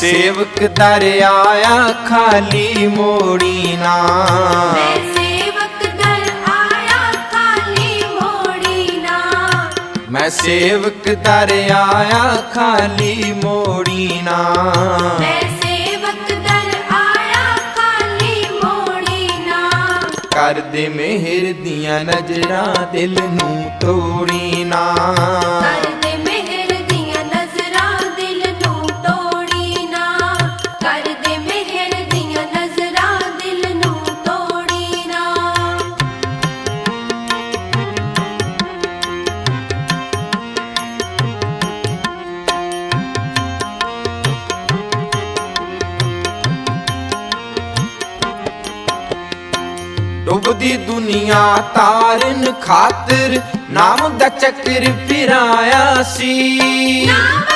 ਸੇਵਕ ਦਰ ਆਇਆ ਖਾਲੀ ਮੋੜੀ ਨਾ। ਮੈਂ ਸੇਵਕ ਦਰ ਆਇਆ ਖਾਲੀ ਮੋੜੀ ਨਾ। ਮੈਂ ਸੇਵਕ ਦਰ ਆਇਆ ਖਾਲੀ ਮੋੜੀ ਨਾ। ਮੈਂ ਸੇਵਕ ਦਰ ਆਇਆ ਖਾਲੀ ਮੋੜੀ ਨਾ। ਕਰ ਦੇ ਮਿਹਰ ਦੀਆਂ ਨਜ਼ਰਾਂ ਦਿਲ ਨੂੰ ਤੋੜੀ ਡੁੱਬਦੀ ਦੁਨੀਆ ਤਾਰਨ ਖਾਤਰ ਨਾਮ ਦਾ ਚੱਕਰ ਫਿਰਾਇਆ ਸੀ। ਨਾਮ